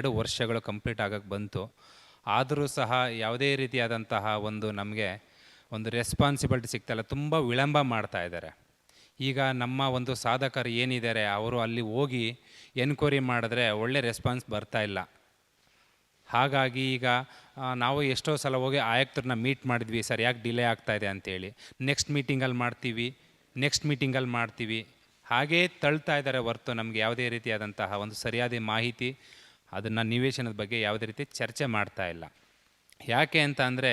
ಎರಡು ವರ್ಷಗಳು ಕಂಪ್ಲೀಟ್ ಆಗಕ್ಕೆ ಬಂತು. ಆದರೂ ಸಹ ಯಾವುದೇ ರೀತಿಯಾದಂತಹ ಒಂದು ನಮಗೆ ಒಂದು ರೆಸ್ಪಾನ್ಸಿಬಿಲಿಟಿ ಸಿಗ್ತಾಯಿಲ್ಲ ತುಂಬ ವಿಳಂಬ ಮಾಡ್ತಾ ಇದ್ದಾರೆ. ಈಗ ನಮ್ಮ ಒಂದು ಸಾಧಕರು ಏನಿದ್ದಾರೆ, ಅವರು ಅಲ್ಲಿ ಹೋಗಿ ಎನ್ಕ್ವೈರಿ ಮಾಡಿದ್ರೆ ಒಳ್ಳೆ ರೆಸ್ಪಾನ್ಸ್ ಬರ್ತಾ ಇಲ್ಲ. ಹಾಗಾಗಿ ಈಗ ನಾವು ಎಷ್ಟೋ ಸಲ ಹೋಗಿ ಆಯುಕ್ತರನ್ನ ಮೀಟ್ ಮಾಡಿದ್ವಿ ಸರ್ ಯಾಕೆ ಡಿಲೇ ಆಗ್ತಾ ಇದೆ ಅಂತೇಳಿ. ನೆಕ್ಸ್ಟ್ ಮೀಟಿಂಗಲ್ಲಿ ಮಾಡ್ತೀವಿ ನೆಕ್ಸ್ಟ್ ಮೀಟಿಂಗಲ್ಲಿ ಮಾಡ್ತೀವಿ. ಹಾಗೇ ತಳ್ತಾ ಇದ್ದಾರೆ ಹೊರತು ನಮಗೆ ಯಾವುದೇ ರೀತಿಯಾದಂತಹ ಒಂದು ಸರಿಯಾದ ಮಾಹಿತಿ ಅದನ್ನು ನಿವೇಶನದ ಬಗ್ಗೆ ಯಾವುದೇ ರೀತಿ ಚರ್ಚೆ ಮಾಡ್ತಾ ಇಲ್ಲ. ಯಾಕೆ ಅಂತ ಅಂದರೆ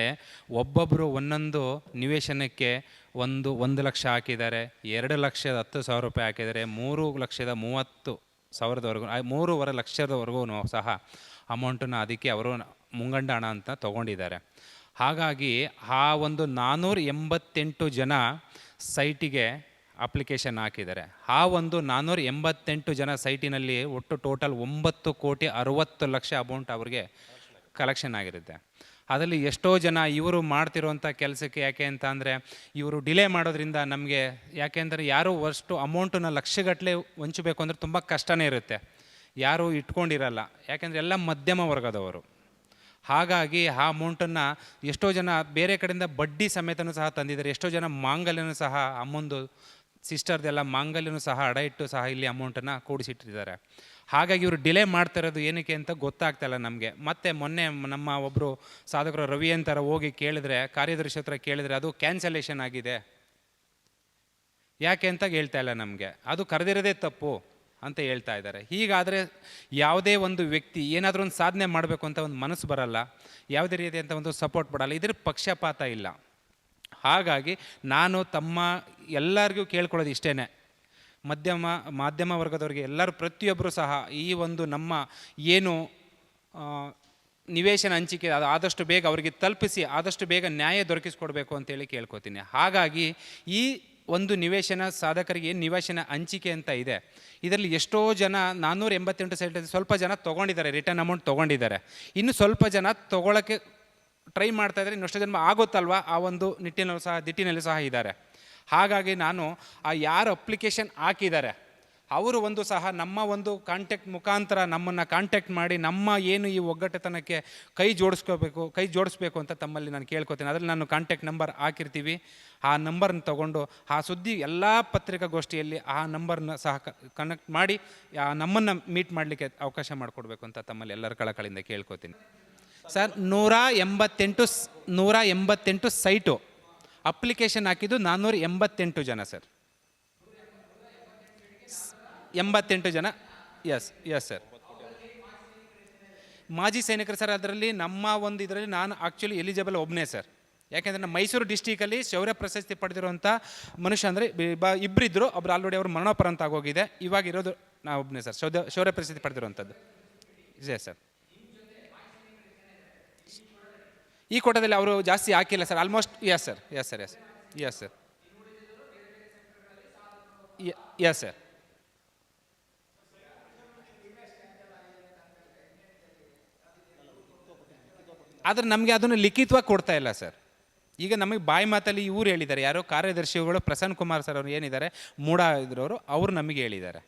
ಒಬ್ಬೊಬ್ಬರು ಒಂದೊಂದು ನಿವೇಶನಕ್ಕೆ ಒಂದು ಒಂದು ಲಕ್ಷ ಹಾಕಿದ್ದಾರೆ, ಎರಡು ಲಕ್ಷದ ಹತ್ತು ಸಾವಿರ ರೂಪಾಯಿ ಹಾಕಿದ್ದಾರೆ, ಮೂರು ಲಕ್ಷದ ಮೂವತ್ತು ಸಾವಿರದವರೆಗೂ ಮೂರುವರೆ ಲಕ್ಷದವರೆಗೂ ಸಹ ಅಮೌಂಟನ್ನು ಅದಕ್ಕೆ ಅವರು ಮುಂಗಂಡ ಹಣ ಅಂತ ತೊಗೊಂಡಿದ್ದಾರೆ. ಹಾಗಾಗಿ ಆ ಒಂದು ನಾನ್ನೂರ ಎಂಬತ್ತೆಂಟು ಜನ ಸೈಟಿಗೆ ಅಪ್ಲಿಕೇಶನ್ ಹಾಕಿದ್ದಾರೆ. ಆ ಒಂದು ನಾನ್ನೂರ ಎಂಬತ್ತೆಂಟು ಜನ ಸೈಟಿನಲ್ಲಿ ಒಟ್ಟು ಟೋಟಲ್ ಒಂಬತ್ತು ಕೋಟಿ ಅರುವತ್ತು ಲಕ್ಷ ಅಮೌಂಟ್ ಅವ್ರಿಗೆ ಕಲೆಕ್ಷನ್ ಆಗಿರುತ್ತೆ. ಅದರಲ್ಲಿ ಎಷ್ಟೋ ಜನ ಇವರು ಮಾಡ್ತಿರೋವಂಥ ಕೆಲಸಕ್ಕೆ ಯಾಕೆ ಅಂತ ಅಂದರೆ, ಇವರು ಡಿಲೇ ಮಾಡೋದ್ರಿಂದ ನಮಗೆ ಯಾಕೆ ಅಂದರೆ ಯಾರು ಅಷ್ಟು ಅಮೌಂಟನ್ನು ಲಕ್ಷಗಟ್ಟಲೆ ಹಂಚಬೇಕು ಅಂದರೆ ತುಂಬ ಕಷ್ಟನೇ ಇರುತ್ತೆ. ಯಾರು ಇಟ್ಕೊಂಡಿರಲ್ಲ. ಯಾಕೆಂದರೆ ಎಲ್ಲ ಮಧ್ಯಮ ವರ್ಗದವರು. ಹಾಗಾಗಿ ಆ ಅಮೌಂಟನ್ನು ಎಷ್ಟೋ ಜನ ಬೇರೆ ಕಡೆಯಿಂದ ಬಡ್ಡಿ ಸಮೇತನೂ ಸಹ ತಂದಿದ್ದಾರೆ. ಎಷ್ಟೋ ಜನ ಮಾಂಗಲ್ಯನೂ ಸಹ ಅಮ್ಮಂದು ಸಿಸ್ಟರ್ದೆಲ್ಲ ಮಾಂಗಲ್ಯನೂ ಸಹ ಅಡ ಇಟ್ಟು ಸಹ ಇಲ್ಲಿ ಅಮೌಂಟನ್ನು ಕೂಡಿಸಿಟ್ಟಿದ್ದಾರೆ. ಹಾಗಾಗಿ ಇವರು ಡಿಲೇ ಮಾಡ್ತಾ ಇರೋದು ಏನಕ್ಕೆ ಅಂತ ಗೊತ್ತಾಗ್ತಾ ಇಲ್ಲ ನಮಗೆ. ಮತ್ತೆ ಮೊನ್ನೆ ನಮ್ಮ ಒಬ್ಬರು ಸಾಧಕರು ರವಿ ಅಂತಾರ ಹೋಗಿ ಕೇಳಿದ್ರೆ, ಕಾರ್ಯದರ್ಶಿ ಹತ್ರ ಕೇಳಿದ್ರೆ ಅದು ಕ್ಯಾನ್ಸಲೇಷನ್ ಆಗಿದೆ. ಯಾಕೆ ಅಂತ ಹೇಳ್ತಾ ಇಲ್ಲ ನಮಗೆ. ಅದು ಕರೆದಿರೋದೇ ತಪ್ಪು ಅಂತ ಹೇಳ್ತಾ ಇದ್ದಾರೆ. ಹೀಗಾದರೆ ಯಾವುದೇ ಒಂದು ವ್ಯಕ್ತಿ ಏನಾದರೂ ಒಂದು ಸಾಧನೆ ಮಾಡಬೇಕು ಅಂತ ಒಂದು ಮನಸ್ಸು ಬರಲ್ಲ. ಯಾವುದೇ ರೀತಿಯಂಥ ಒಂದು ಸಪೋರ್ಟ್ ಬರಲ್ಲ ಇದ್ರ ಪಕ್ಷಪಾತ ಇಲ್ಲ. ಹಾಗಾಗಿ ನಾನು ತಮ್ಮ ಎಲ್ಲರಿಗೂ ಕೇಳ್ಕೊಳ್ಳೋದು ಇಷ್ಟೇ ಮಧ್ಯಮ, ಮಾಧ್ಯಮ ವರ್ಗದವರಿಗೆ ಎಲ್ಲರೂ ಪ್ರತಿಯೊಬ್ಬರು ಸಹ ಈ ಒಂದು ನಮ್ಮ ಏನು ನಿವೇಶನ ಹಂಚಿಕೆ ಅದು ಆದಷ್ಟು ಬೇಗ ಅವರಿಗೆ ತಲುಪಿಸಿ ಆದಷ್ಟು ಬೇಗ ನ್ಯಾಯ ದೊರಕಿಸ್ಕೊಡ್ಬೇಕು ಅಂತೇಳಿ ಕೇಳ್ಕೊತೀನಿ. ಹಾಗಾಗಿ ಈ ಒಂದು ನಿವೇಶನ ಸಾಧಕರಿಗೆ ಏನು ನಿವೇಶನ ಹಂಚಿಕೆ ಅಂತ ಇದೆ. ಇದರಲ್ಲಿ ಎಷ್ಟೋ ಜನ ನಾನ್ನೂರ ಎಂಬತ್ತೆಂಟು ಸೈಟ್ ಸ್ವಲ್ಪ ಜನ ತೊಗೊಂಡಿದ್ದಾರೆ, ರಿಟರ್ನ್ ಅಮೌಂಟ್ ತೊಗೊಂಡಿದ್ದಾರೆ. ಇನ್ನು ಸ್ವಲ್ಪ ಜನ ತೊಗೊಳಕ್ಕೆ ಟ್ರೈ ಮಾಡ್ತಾ ಇದ್ದರೆ ಇನ್ನಷ್ಟು ಜನ್ಮ ಆಗುತ್ತಲ್ವಾ? ಆ ಒಂದು ನಿಟ್ಟಿನಲ್ಲೂ ಸಹ, ದಿಟ್ಟಿನಲ್ಲೂ ಸಹ ಇದ್ದಾರೆ. ಹಾಗಾಗಿ ನಾನು ಆ ಯಾರು ಅಪ್ಲಿಕೇಶನ್ ಹಾಕಿದ್ದಾರೆ, ಅವರು ಒಂದು ಸಹ ನಮ್ಮ ಒಂದು ಕಾಂಟ್ಯಾಕ್ಟ್ ಮುಖಾಂತರ ನಮ್ಮನ್ನು ಕಾಂಟ್ಯಾಕ್ಟ್ ಮಾಡಿ ನಮ್ಮ ಏನು ಈ ಒಗ್ಗಟ್ಟತನಕ್ಕೆ ಕೈ ಜೋಡಿಸ್ಕೋಬೇಕು, ಕೈ ಜೋಡಿಸ್ಬೇಕು ಅಂತ ತಮ್ಮಲ್ಲಿ ನಾನು ಕೇಳ್ಕೊತೀನಿ. ಅದರಲ್ಲಿ ನಾನು ಕಾಂಟ್ಯಾಕ್ಟ್ ನಂಬರ್ ಹಾಕಿರ್ತೀವಿ. ಆ ನಂಬರ್ನ ತಗೊಂಡು ಆ ಸುದ್ದಿ ಎಲ್ಲ ಪತ್ರಿಕಾಗೋಷ್ಠಿಯಲ್ಲಿ ಆ ನಂಬರ್ನ ಸಹ ಕನೆಕ್ಟ್ ಮಾಡಿ ನಮ್ಮನ್ನು ಮೀಟ್ ಮಾಡಲಿಕ್ಕೆ ಅವಕಾಶ ಮಾಡಿಕೊಡ್ಬೇಕು ಅಂತ ತಮ್ಮಲ್ಲಿ ಎಲ್ಲರ ಕಳಕಳಿಂದ ಕೇಳ್ಕೊತೀನಿ. ಸರ್, ನೂರ ಎಂಬತ್ತೆಂಟು ನೂರ ಎಂಬತ್ತೆಂಟು ಸೈಟು. ಅಪ್ಲಿಕೇಶನ್ ಹಾಕಿದ್ದು ನಾನ್ನೂರ ಎಂಬತ್ತೆಂಟು ಜನ ಸರ್. ಎಂಬತ್ತೆಂಟು ಜನ. ಎಸ್ ಎಸ್ ಸರ್ ಮಾಜಿ ಸೈನಿಕರು ಸರ್, ಅದರಲ್ಲಿ ನಮ್ಮ ಒಂದು ಇದರಲ್ಲಿ ನಾನು ಆ್ಯಕ್ಚುಲಿ ಎಲಿಜಿಬಲ್ ಒಬ್ಬನೇ ಸರ್. ಯಾಕೆಂದರೆ ನಮ್ಮ ಮೈಸೂರು ಡಿಸ್ಟಿಕಲ್ಲಿ ಶೌರ್ಯ ಪ್ರಶಸ್ತಿ ಪಡೆದಿರುವಂಥ ಮನುಷ್ಯ ಅಂದರೆ ಇಬ್ಬರಿದ್ದರು ಒಬ್ರು ಆಲ್ರೆಡಿ ಅವರು ಮರಣೋಪರಂತ ಆಗೋಗಿದೆ. ಇವಾಗ ಇರೋದು ನಾವು ಒಬ್ಬನೇ ಸರ್ ಶೌದ ಶೌರ್ಯ ಪ್ರಶಸ್ತಿ ಪಡೆದಿರುವಂಥದ್ದು ಇದೆ ಸರ್ ಈ ಕೋಟದಲ್ಲಿ ಅವರು ಜಾಸ್ತಿ ಹಾಕಿಲ್ಲ sir. Almost yes sir yes sir yes yes sir yes sir ಆದರೆ ನಮಗೆ ಅದನ್ನು ಲಿಖಿತವಾಗಿ ಕೊಡ್ತಾ ಇಲ್ಲ ಸರ್. ಈಗ ನಮಗೆ ಬಾಯಿ ಮಾತಲ್ಲಿ ಇವ್ರು ಹೇಳಿದ್ದಾರೆ. ಯಾರೋ ಕಾರ್ಯದರ್ಶಿಗಳು ಪ್ರಸನ್ನ ಕುಮಾರ್ ಸರ್ ಅವರು ಏನಿದ್ದಾರೆ ಮೂಡ ಇದ್ರವರು ಅವರು ನಮಗೆ ಹೇಳಿದ್ದಾರೆ.